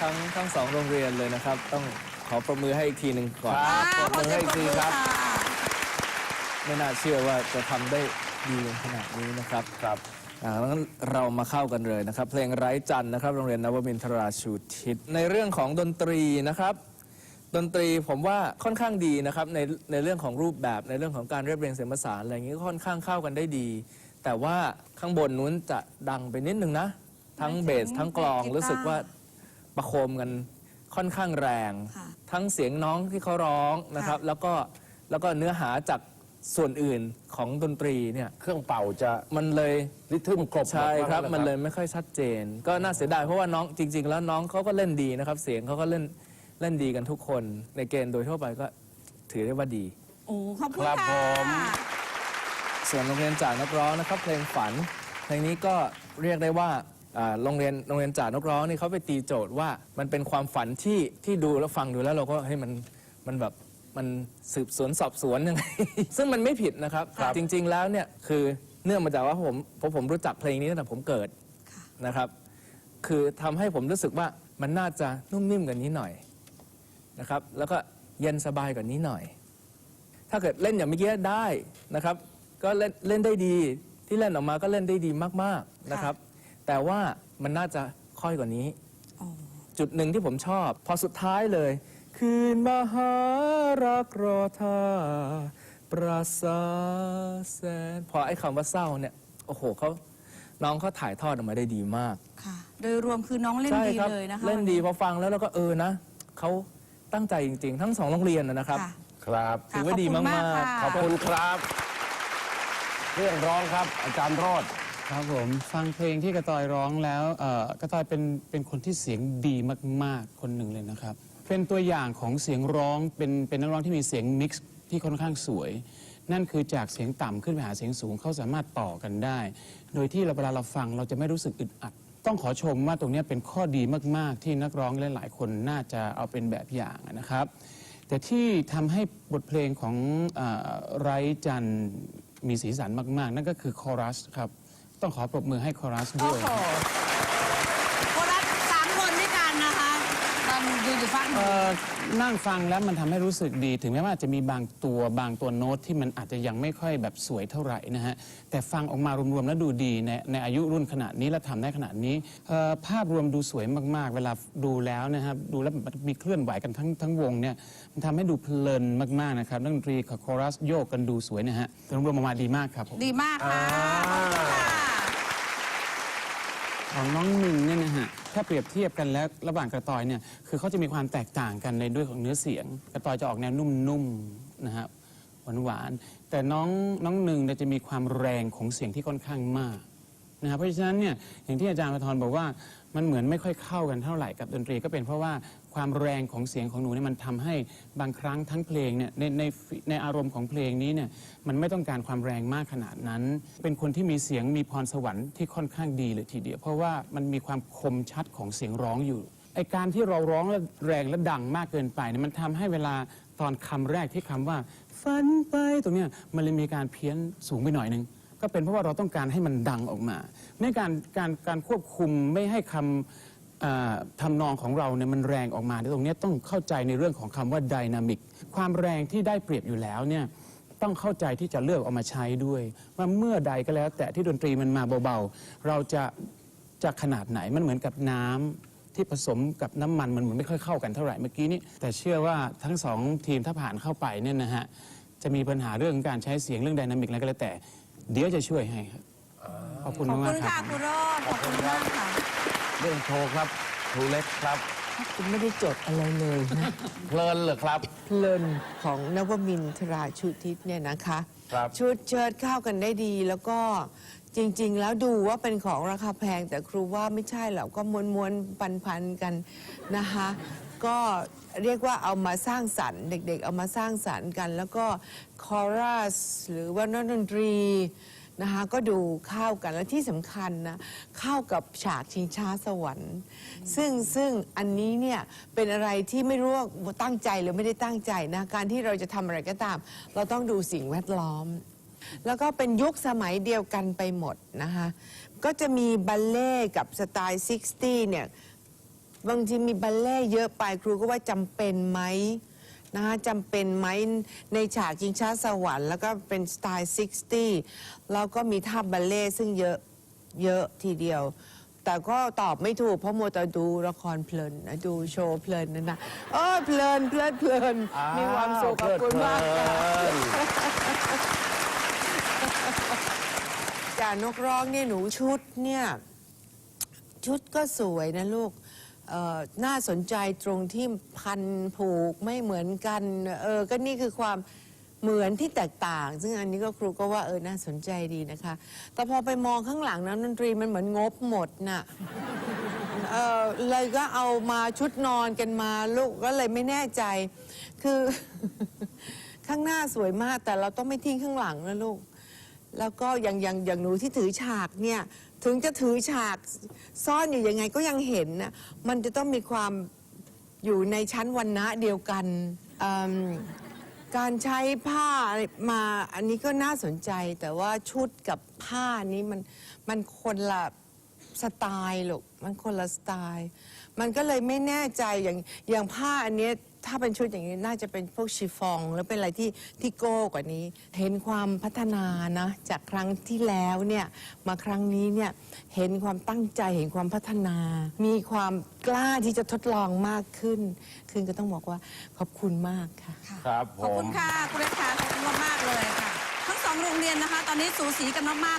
ทั้งทั้งสองโรงเรียนเลยนะครับ ต้องขอประมือให้อีกทีหนึ่งก่อนครับปรบมือให้อีกทีครับขอเสียงปรบมือค่ะไม่น่าเชื่อว่าจะทำได้ดีขนาดนี้นะครับครับอ่างั้นเรามาเข้ากันเลยนะครับ เพลงไร้จันทร์นะครับ โรงเรียนนวมินทราชูทิศในเรื่องของดนตรีนะครับ ดนตรีผมว่าค่อนข้างดีนะครับในในเรื่องของรูปแบบในเรื่องของการเรียบเรียงเสียงประสานอะไรอย่างนี้ก็ค่อนข้างเข้ากันได้ดี แต่ว่าข้างบนนู้นจะดังไปนิดนึงนะ ทั้งเบสทั้งกลองรู้สึกว่า ประโคมกันค่อนข้างแรง ค่ะทั้งเสียงน้องที่เขาร้องนะครับแล้วก็แล้วก็เนื้อหาจากส่วนอื่นของดนตรีเนี่ยเครื่องเป่าจะมันเลย ริทึมกลบใช่ครับหดมันเลยไม่ค่อยชัดเจน ก็น่าเสียดายเพราะว่าน้องจริง ๆ แล้วน้องเขาก็เล่นดีนะครับ เสียงเขาก็เล่นเล่นดีกันทุกคน ในเกณฑ์โดยทั่วไปก็ถือได้ว่าดี โอ้ขอบคุณครับค่ะผมส่วนโรงเรียนจากนักร้องนะครับ เพลงฝันเพลงนี้ก็เรียกได้ว่า อ่าโรงเรียนโรงเรียนจากนักร้องนี่เขาไปตีโจทย์ว่ามันเป็นความฝันที่ที่ดูแล้วฟังดูแล้วเราก็ให้ยมันมันแบบมันสืบสวนสอบสวนยังไง ซึ่งมันไม่ผิดนะครับ ครับจริง ๆ แล้วเนี่ยคือเนื่องมาจากว่าผมผมผมรู้จักเพลงนี้ตั้งแต่ผมเกิดนะครับ คือทำให้ผมรู้สึกว่ามันน่าจะนุ่มนิ่มกว่านี้หน่อยนะครับ แล้วก็เย็นสบายกว่านี้หน่อย ถ้าเกิดเล่นอย่างเมื่อกี้ได้นะครับ ก็เล่นเล่นได้ดีที่เล่นออกมาก็เล่นได้ดีมากๆนะครับ แต่ว่ามันน่าจะค่อยกว่านี้อ๋อจุดหนึ่งที่ผมชอบ พอสุดท้ายเลย คืนมาหารักรอท่าปราสาแสนพอไอ้คำว่าเศร้าเนี่ย โอ้โหเขาน้องเขาถ่ายทอดออกมาได้ดีมาก ค่ะ โดยรวมคือน้องเล่นใช่ดีครัเลยนะคะเล่นดีพอฟังแล้วเราก็เออนะเขาตั้งใจจริง ๆ ทั้งสองโรงเรียนนะนะครับค่ะครับถือว่าดีมากๆค่ะขอบคุณครับ เรื่องร้องครับ อาจารย์โรด ครับผมฟังเพลงที่กระตอยร้องแล้วเอ่อกระตอยเป็นเป็นคนที่เสียงดีมากๆ คนหนึ่งเลยนะครับ เป็นตัวอย่างของเสียงร้องเป็นเป็นนักร้องที่มีเสียงมิกซ์ที่ค่อนข้างสวย นั่นคือจากเสียงต่ำขึ้นไปหาเสียงสูงเขาสามารถต่อกันได้ โดยที่เราเวลาเราฟังเราจะไม่รู้สึกอึดอัด ต้องขอชมว่าตรงเนี้ยเป็นข้อดีมาก ๆ ที่นักร้องหลายๆคนน่าจะเอาเป็นแบบอย่างนะครับ แต่ที่ทำให้บทเพลงของเออไร้จันทร์มีสีสันมาก ๆ นั่นก็คือคอรัสครับ ต้องขอปรบมือให้คอรัสโอ้ด้วยโหคนละสามคนด้วยกันนะคะตอนดูอยู่ฟังเอ่อนั่งฟังแล้วมันทำให้รู้สึกดี ถึงแม้ว่าจะมีบางตัวบางตัวโน้ตที่มันอาจจะยังไม่ค่อยแบบสวยเท่าไหร่นะฮะ แต่ฟังออกมารวมๆแล้วดูดีในในอายุรุ่นขนาดนี้และทำได้ขนาดนี้เอ่อภาพรวมดูสวยมากๆ เวลาดูแล้วนะครับดูแล้วมันมีเคลื่อนไหวกันทั้งทั้งวงเนี่ยมันทำให้ดูเพลินมากๆนะครับนักดนตรีกับคอรัสโยกกันดูสวยนะฮะรวมๆออกมาดีมากครับผม ดีมากค่ะขอบคุณค่ะ ของน้องหนึ่งเนี่ยนะฮะถ้าเปรียบเทียบกันแล้วระหว่างกระตอยเนี่ยคือเขาจะมีความแตกต่างกันในด้วยของเนื้อเสียง กระตอยจะออกแนวนุ่มๆนะฮะหวานหวานๆแต่น้องน้องหนึ่งเนี่ยจะมีความแรงของเสียงที่ค่อนข้างมาก นะครับเพราะฉะนั้นเนี่ยอย่างที่อาจารย์ประทรบอกว่ามันเหมือนไม่ค่อยเข้ากันเท่าไหร่กับดนตรีก็เป็นเพราะว่าความแรงของเสียงของหนูเนี่ยมันทำให้บางครั้งทั้งเพลงเนี่ยในในในอารมณ์ของเพลงนี้เนี่ยมันไม่ต้องการความแรงมากขนาดนั้น เป็นคนที่มีเสียงมีพรสวรรค์ที่ค่อนข้างดีเลยทีเดียว เพราะว่ามันมีความคมชัดของเสียงร้องอยู่ไอการที่เราร้องแล้วแรงและดังมากเกินไปเนี่ยมันทำให้เวลาตอนคำแรกที่คำว่าฝันไปตรงเนี้ยมันเลยมีการเพี้ยนสูงไปหน่อยนึง ก็เป็นเพราะว่าเราต้องการให้มันดังออกมาในการการการควบคุมไม่ให้คำอ่อทำนองของเราเนี่ยมันแรงออกมาในตรงเนี้ยต้องเข้าใจในเรื่องของคำว่าไดนามิกความแรงที่ได้เปรียบอยู่แล้วเนี่ยต้องเข้าใจที่จะเลือกเอามาใช้ด้วย ว่าเมื่อใดก็แล้ว แต่ที่ดนตรีมันมาเบาๆ เราจะจะขนาดไหนมันเหมือนกับน้ำที่ผสมกับน้ำมันมันเหมือนไม่ค่อยเข้ากันเท่าไหร่เมื่อกี้นี้แต่เชื่อว่าทั้งสองทีมถ้าผ่านเข้าไปเนี่ยนะฮะจะมีปัญหาเรื่องการใช้เสียงเรื่องไดนามิกอะไรก็แล้วแต่ เดี๋ยวจะช่วยให้ครับขอบคุณขอบมากคุณๆครัค่ะบคุณโรดขอบคุณมากค่ะ เรื่องโชว์ครับครูเล็กครับคุณไม่ได้จดอะไรเลยนะ เพลินเหรอครับ เพลินของนวมินทราชุทิศเนี่ยนะคะ ครับ ชุดเชิดเข้ากันได้ดีแล้วก็จริง ๆ แล้วดูว่าเป็นของราคาแพงแต่ครูว่าไม่ใช่หรอกก็มวนมวนปันพันๆ กันนะคะ ก็เรียกว่าเอามาสร้างสรรค์เด็กๆ เอามาสร้างสรรค์กัน แล้วก็คอรัสหรือว่านักดนตรีนะคะก็ดูเข้ากันและที่สำคัญนะเข้ากับฉากชิงช้าสวรรค์ ซึ่งซึ่งอันนี้เนี่ยเป็นอะไรที่ไม่รู้ว่าตั้งใจหรือไม่ได้ตั้งใจนะการที่เราจะทำอะไรก็ตาม เราต้องดูสิ่งแวดล้อม แล้วก็เป็นยุคสมัยเดียวกันไปหมดนะคะก็จะมีบัลเล่ต์กับสไตล์ 60 เนี่ย บางทีมีบัลเล่เยอะไปครูก็ว่าจำเป็นไหมนะคะจำเป็นไหมในฉากจิงช้าสวรรค์แล้วก็เป็นสไตล์ 60 แล้วก็มีท่าบัลเล่ซึ่งเยอะเยอะทีเดียว แต่ก็ตอบไม่ถูกเพราะมัวแต่ดูละครเพลินนะดูโชว์เพลินนั่นนะเออเพลินเพลินเพลินมีความสุขขอบคุณมากค่ะจากนกร้องเนี่ยหนูชุดเนี่ย ชุดก็สวยนะลูก เอ่อน่าสนใจตรงที่พันผูกไม่เหมือนกันเออก็นี่คือความเหมือนที่แตกต่าง ซึ่งอันนี้ก็ครูก็ว่าเออน่าสนใจดีนะคะ แต่พอไปมองข้างหลังนะดนตรีมันเหมือนงบหมดน่ะเออเลยก็เอามาชุดนอนกันมาลูกก็เลยไม่แน่ใจ คือ ข้างหน้าสวยมากแต่เราต้องไม่ทิ้งข้างหลังนะลูก แล้วก็อย่างอย่างอย่างหนูที่ถือฉากเนี่ย ถึงจะถือฉากซ่อนอยู่ยังไงก็ยังเห็นนะมันจะต้องมีความอยู่ในชั้นวันนะเดียวกันอืมการใช้ผ้ามาอันนี้ก็น่าสนใจ แต่ว่าชุดกับผ้านี้มันมันคนละสไตล์หรอกมันคนละสไตล์ มันก็เลยไม่แน่ใจอย่างอย่างผ้าอันเนี้ยถ้าเป็นชุดอย่างนี้น่าจะเป็นพวกชิฟองแล้วเป็นอะไรที่ที่โก้กว่านี้ เห็นความพัฒนานะจากครั้งที่แล้วเนี่ยมาครั้งนี้เนี่ยเห็นความตั้งใจเห็นความพัฒนา มีความกล้าที่จะทดลองมากขึ้นคืนก็ต้องบอกว่าขอบคุณมากค่ะครับผขอบคุมณค่ะ คุณเล็กค่ะขอบคุณมากๆเลยค่ะ ทั้งสองโรงเรียนนะคะ ตอนนี้สูสีกันมากๆ